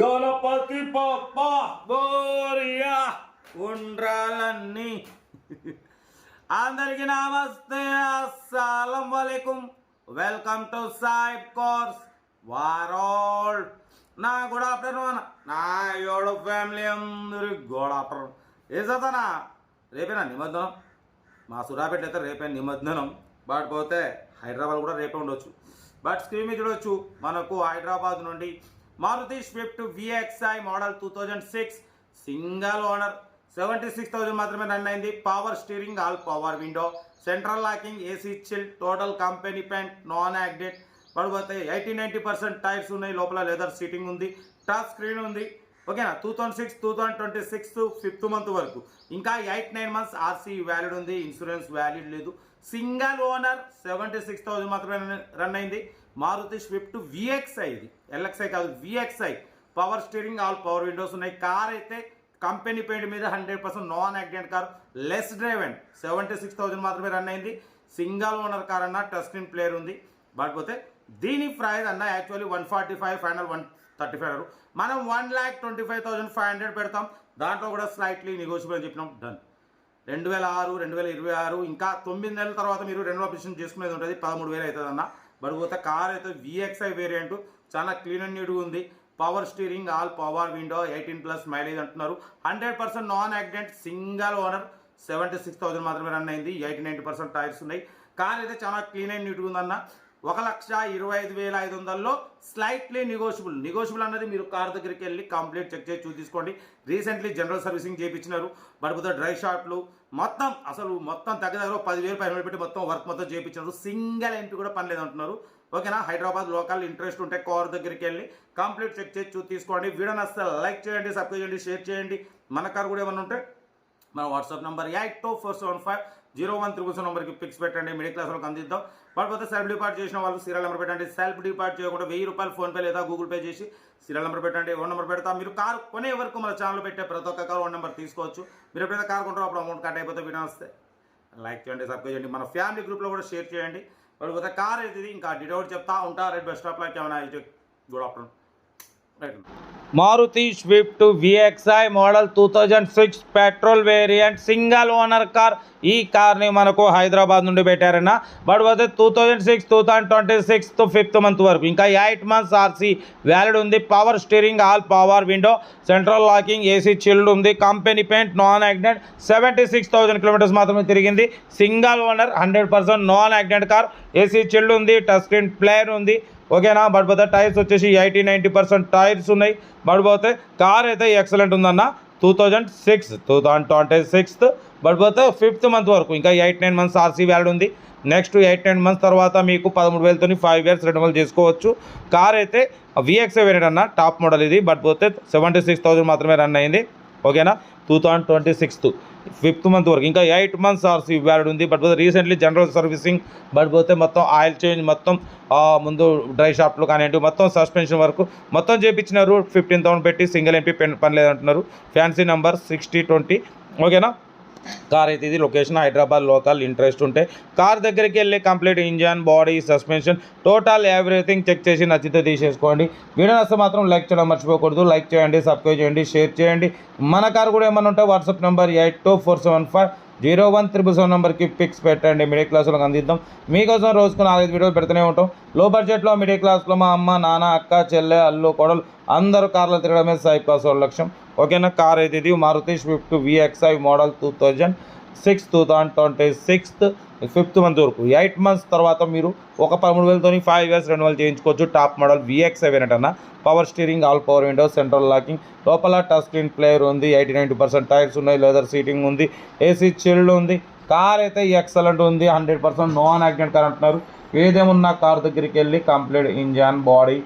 గణపతి పప్ప బోరియా ఉండ్రాలన్నీ. అందరికి నమస్తే. అస్సలం వలైకుం. వెల్కమ్ టు సాయిబ్ కోర్స్ వారోల్. నా గుడ్ ఆఫ్టర్నూన్ నా ఏడు ఫ్యామిలీ అందరి గుడ్ ఆఫ్టర్నూన్. ఏ చదవనా రేపేనా నిమజ్జనం? మా సురాపేట అయితే రేపే నిమజ్జనం. బట్ పోతే హైదరాబాద్ కూడా రేపే ఉండొచ్చు. బట్ స్క్రీన్ మీద చూడొచ్చు. మనకు హైదరాబాద్ నుండి Maruti Swift VXI model two thousand six single owner. Seventy six thousand మాత్రమే రన్ అయింది. Power steering all power window central locking AC chill total company paint non యాక్డెడ్ పడిపోతే ఎయిటీ నైంటీ పర్సెంట్ టైర్స్ ఉన్నాయి. లోపల leather seating ఉంది. Touch screen ఉంది. ఓకేనా? Two thousand six two thousand twenty six fifth month వరకు. ఇంకా eight nine months RC valid ఉంది insurance valid లేదు. Single owner seventy six thousand మాత్రమే రన్ అయింది. మారుతి స్విఫ్ట్ విఎక్స్ఐ ఇది. ఎల్ఎక్స్ఐ కాదు VXI power steering all power windows ఉన్నాయి. Car అయితే కంపెనీ పెయింట్ మీద hundred percent non accident car less drive and seventy six thousand మాత్రమే run అయింది. సింగల్ ఓనర్ కార్ అన్న టచ్ స్క్రీన్ ప్లేయర్ ఉంది. బట్ పోతే దీని ప్రైస్ అన్న actually one forty five final one thirty five మనం one lakh twenty five thousand five hundred పెడతాం. దాంట్లో కూడా స్లైట్లీ నెగోషియబుల్ అని చెప్పినాం. డన్ రెండు వేల ఆరు రెండు వేల ఇరవై ఆరు ఇంకా తొమ్మిది నెలల తర్వాత మీరు రెండవ ఆపరేషన్ చేసుకునేది ఉంటుంది. పదమూడు వేలు అవుతుంది అన్న బట్ పోతే కార్ అయితే విఎక్స్ఐ వేరియంట్ చాలా క్లీన్ అండ్ నీట్గా ఉంది. Power steering all power window eighteen plus mileage అంటున్నారు. Hundred percent non accident single owner seventy six thousand మాత్రమే రన్ అయింది. ఎయిటీ నైంటీ పర్సెంట్ టైర్స్ ఉన్నాయి. కార్ అయితే చాలా క్లీన్ అండ్ నీట్గా ఉందన్న. ఒక లక్ష ఇరవై ఐదు వేల ఐదు వందల్లో స్లైట్లీ నెగోషియబుల్ నెగోషియబుల్ అన్నది మీరు కార్ దగ్గరికి వెళ్ళి కంప్లీట్ చెక్ చేసి చూసి తీసుకోండి రీసెంట్లీ జనరల్ సర్వీసింగ్ చేయించినారు బడిపోతే డ్రై షాట్లు. మొత్తం అసలు మొత్తం తగ్గ దగ్గర పదివేలు పైన పెట్టి మొత్తం వర్క్ మొత్తం చేయించినారు సింగిల్ ఎంపీ కూడా పని లేదంటున్నారు. ఓకేనా హైదరాబాద్ లోకల్ ఇంట్రెస్ట్ ఉంటే కార్ దగ్గరికి వెళ్ళి కంప్లీట్ చెక్ చేసి చూసి తీసుకోండి. వీడియో నస్తే లైక్ చేయండి సబ్స్క్రైబ్ చేయండి షేర్ చేయండి. మన కార్ కూడా ఏమైనా ఉంటే మన WhatsApp number eight two four seven five zero one triple seven నెంబర్కి పిక్స్ పెట్టండి మిడిల్ క్లాస్ వాళ్ళకి అందిద్దాం. పడిపోతే సెల్ఫ్ డిపార్ట్ చేసిన వాళ్ళు సీరియల్ నెంబర్ పెట్టండి. సెల్ఫ్ డిపార్ట్ చేయకుండా వెయ్యి రూపాయలు ఫోన్పే లేదా గూగుల్ పే చేసి సీరియల్ నెంబర్ పెట్టండి ఓన్ నెంబర్ పెడతా. మీరు కారు కొనే వరకు మన ఛానల్ పెట్టే ప్రతి ఒక్క కారు ఓన్ నెంబర్ తీసుకోవచ్చు. మీరు ఎప్పుడైతే కారు కొంటారో అప్పుడు అమౌంట్ కట్ అయిపోతే వీడియో వస్తే లైక్ చేయండి సబ్స్క్రైబ్ చేయండి. మన ఫ్యామిలీ గ్రూప్లో కూడా షేర్ చేయండి. పడిపోతే కార్ అయితే ఇంకా డీటెయిల్ చెప్తా ఉంటా. రెడ్ బస్ స్టాప్లో ఏమైనా good afternoon Maruti Swift VXI model two thousand six petrol variant single owner car ఈ కార్ని మనకు హైదరాబాద్ నుండి పెట్టారన్న. బట్ పోతే two thousand six two thousand twenty six fifth month వరకు? ఇంకా ఎయిట్ మంత్స్ ఆర్సీ వ్యాలిడ్ ఉంది. Power steering all power window central locking AC chilled ఉంది. Company paint non accident seventy six thousand kilometres మాత్రమే తిరిగింది. Single owner hundred percent non accident car AC chilled ఉంది. Touch screen player ఉంది. ఓకేనా? But పోతే tyres వచ్చేసి eighty ninety percent tyres ఉన్నాయి. But పోతే కార్ అయితే ఎక్సలెంట్ ఉందన్న. Two thousand six two thousand twenty sixth. But పోతే ఫిఫ్త్ మంత్ వరకు ఇంకా eight nine months RC value ఉంది. నెక్స్ట్ ఎయిట్ నైన్ మంత్స్ తర్వాత మీకు పదమూడు వేలతో ఫైవ్ ఇయర్స్ రెన్యువల్ చేసుకోవచ్చు. కార్ అయితే విఎక్స్ఏ వేరియంట్ అన్న టాప్ మోడల్ ఇది. బట్ పోతే సెవెంటీ సిక్స్ థౌసండ్ మాత్రమే రన్ అయింది. ఓకేనా? Two thousand twenty sixth fifth month వరకు. ఇంకా ఎయిట్ మంత్స్ ఆర్సీ వ్యాలిడ్ ఉంది. బట్ పోతే రీసెంట్లీ జనరల్ సర్వీసింగ్ బట్ పోతే మొత్తం ఆయిల్ చేంజ్ మొత్తం ముందు డ్రై షాప్లు కానివ్వండి మొత్తం సస్పెన్షన్ వరకు మొత్తం చేయించినారు ఫిఫ్టీన్ థౌసండ్ పెట్టి సింగిల్ ఎంపీ పెన్ పని లేదంటున్నారు. ఫ్యాన్సీ నెంబర్ సిక్స్టీ ట్వంటీ ఓకేనా? కార్ అయితే ఇది లొకేషన్ హైదరాబాద్ లోకల్ ఇంట్రెస్ట్ ఉంటే. కార్ దగ్గరికి వెళ్ళి complete engine body suspension total everything check చేసి నచ్చితే తీసేసుకోండి. వీడియో నచ్చితే మాత్రం లైక్ చేయడం మర్చిపోకూడదు. లైక్ చేయండి సబ్స్క్రైబ్ చేయండి షేర్ చేయండి. మన కార్ కూడా ఏమన్నా ఉంటే WhatsApp number eight two four seven five zero one triple seven నెంబర్కి పిక్స్ పెట్టండి. మిడిల్ క్లాస్లో అందిద్దాం. మీకోసం రోజుకు నాలుగైదు వీడియోలు పెడుతూనే ఉంటాం. లో బడ్జెట్లో మిడిల్ క్లాస్లో మా అమ్మ నాన్న అక్క చెల్లె అల్లు కొడలు అందరూ కార్లు తిరగడమే సాయి పాస్ వాళ్ళ లక్ష్యం. ఓకేనా? కార్ అయితే ఇది? Maruti Swift VXI model two thousand six two thousand twenty sixth fifth month వరకు. ఎయిట్ మంత్స్ తర్వాత మీరు ఒక పదమూడు వేలతో ఫైవ్ ఇయర్స్ రెండు వేలు చేయించుకోవచ్చు. టాప్ మోడల్ విఎక్స్ సెవెన్ అన్న power steering all power window central locking లోపల టచ్ స్క్రీన్ ప్లేయర్ ఉంది. ఎయిటీ నైంటీ పర్సెంట్ టైర్స్ ఉన్నాయి. లెదర్ సీటింగ్ ఉంది. ఏసీ చిల్డ్ ఉంది. కార్ అయితే ఎక్సలెంట్ ఉంది. Hundred percent non accident car అంటున్నారు. ఏదేమున్నా కార్ దగ్గరికి వెళ్ళి complete engine body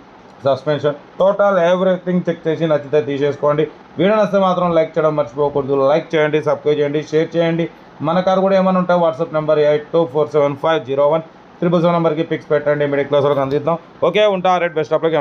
suspension total everything check చేసి నచ్చితే తీసేసుకోండి. వీడియో నచ్చితే మాత్రం లైక్ చేయడం మర్చిపోకూడదు. లైక్ చేయండి సబ్స్క్రైబ్ చేయండి షేర్ చేయండి. మన కార్ కూడా ఏమైనా ఉంటాయి WhatsApp number eight two four seven five zero one triple seven నెంబర్కి పిక్స్ పెట్టండి మిడిల్ క్లాస్ వరకు అందిద్దాం. ఓకే ఉంటా రెడ్ బెస్ట్ ఆఫ్లోకి